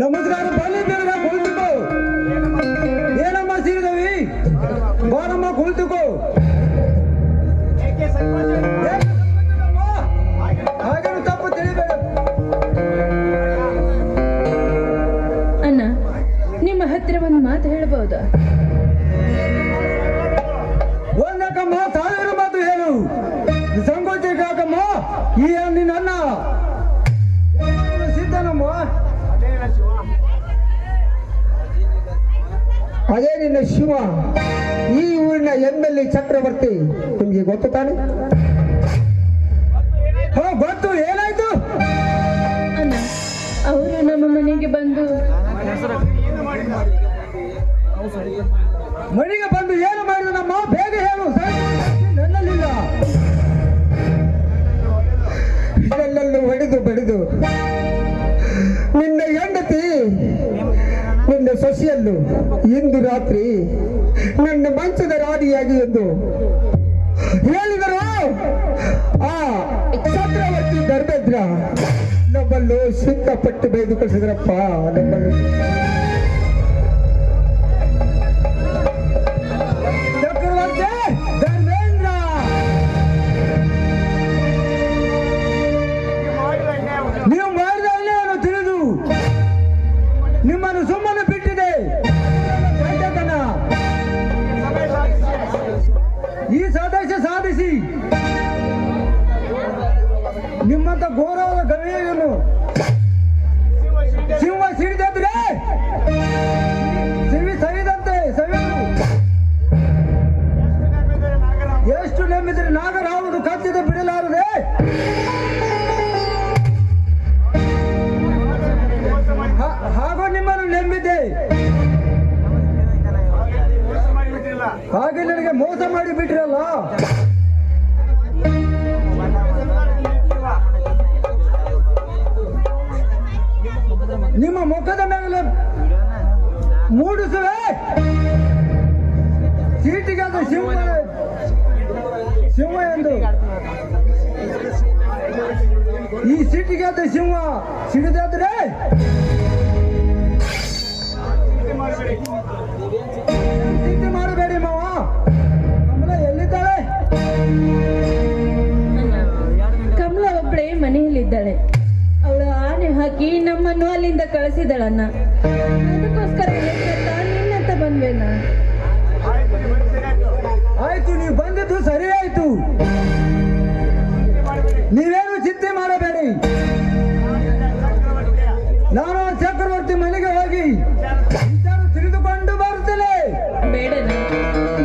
ನಮಸ್ಕಾರ ಬಲಿ ಬೇಗ ಕುಳಿತುಕೋ. ಏನಮ್ಮ ಶ್ರೀದೇವಿ ಬಾರಮ್ಮ ಕುಳಿತುಕೋ? ಹಾಗೇನು ತಪ್ಪು ತಿಳಿಬೇಡ. ಅಣ್ಣ, ನಿಮ್ಮ ಹತ್ತಿರ ಒಂದು ಮಾತು ಹೇಳ್ಬಹುದಾ ಅದೇ ನಿನ್ನ ಶಿವ ಈ ಊರಿನ ಎಂ ಎಲ್ ಎ ಚಕ್ರವರ್ತಿ. ನಿಮ್ಗೆ ಗೊತ್ತು ತಾನೆ? ಹೋ ಗೊತ್ತು ಏನಾಯ್ತು? ಅಣ್ಣ ಅವರು ನಮ್ಮ ಮನೆಗೆ ಬಂದು ಮನೆಗೆ ಬಂದು ಏನು ಮಾಡಿದ್ರು? ಮಾಡಿದನಮ್ಮ ಬೇಗ ಹೇಳು ನನ್ನಲ್ಲಿಲ್ಲ. ಹೊಡೆದು ಬಡಿದು ನಿನ್ನ ಹೆಂಡತಿ ನಿನ್ನ ಇಂದು ರಾತ್ರಿ ನನ್ನ ಮಂಚದ ರಾಣಿಯಾಗಿ ಎಂದು ಹೇಳಿದರು. ಆ ಚಕ್ರವರ್ತಿ ಧರ್ಮೇಂದ್ರ, ನಮ್ಮಲ್ಲೂ ಸಿಕ್ಕಾಪಟ್ಟು ಬೈದು ಕಳಿಸಿದ್ರಪ್ಪ, ನಮ್ಮಲ್ಲಿ. ಗೌರವದ ಗಣ್ಯವನ್ನು ಸಿಂಹ ಸಿಡಿದ್ರೆ ಸಿವಿ ಸರಿದಂತೆ ಸವಿದು ಎಷ್ಟು ನಂಬಿದ್ರೆ ನಾಗರಾವನು ಕತ್ತಿದ ಬಿಡಲಾರದೆ? ಹಾಗೂ ನಿಮ್ಮನ್ನು ನಂಬಿದ್ದೆ ಹಾಗೆ ನನಗೆ ಮೋಸ ಮಾಡಿ ಬಿಟ್ರಲ್ಲ ನಿಮ್ಮ ಮುಖದ ಮೇಲೆ ಮೂಡಿಸುವೆ. ಸೀಟಿಗೆ ಅದು ಸಿಂಹ ಸಿಂಹ ಎಂದು. ಈ ಸೀಟಿಗೆ ಅದು ಸಿಂಹ ಸಿಡಿದಾದ್ರೆ ಮಾಡಬೇಡಿ ಮಾವ. ಕಮಲ ಎಲ್ಲಿದ್ದಾಳೆ? ನಮ್ಮನ್ನು ಕಳಿಸಿದಳನ್ನ ಅದಕ್ಕೋಸ್ಕರ ನಿನ್ನಂತ ಬಂದ್ವೇನ? ಆಯ್ತು ನೀವು ಬಂದದ್ದು ಸರಿ ಆಯ್ತು ನೀವೇನು ಚಿಂತೆ ಮಾಡಬೇಡಿ. ನಾನು ಚಕ್ರವರ್ತಿ ಮನೆಗೆ ಹೋಗಿ ವಿಚಾರ ತಿಳಿದುಕೊಂಡು ಬರುತ್ತೇನೆ. ಬೇಡ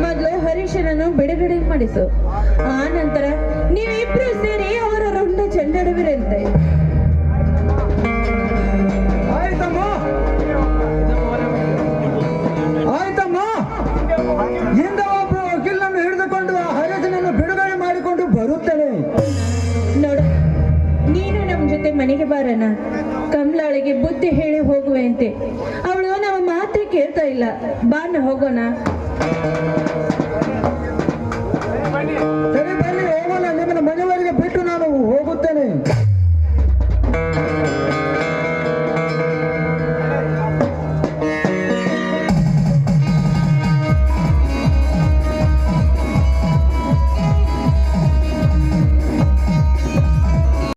ಮೊದಲು ಹರೀಶನನ್ನು ಬಿಡುಗಡೆ ಮಾಡಿಸು. ಆ ನಂತರ ಮನೆಗೆ ಬಾರನ ಕಮಲಾಳಿಗೆ ಬುದ್ಧಿ ಹೇಳಿ ಹೋಗುವೆ ಅಂತೆ ಅವಳು ನಮ್ಮ ಮಾತೇ ಕೇಳ್ತಾ ಇಲ್ಲ. ಬಾನ ಹೋಗೋಣ. ಮನೆಯವರೆಗೆ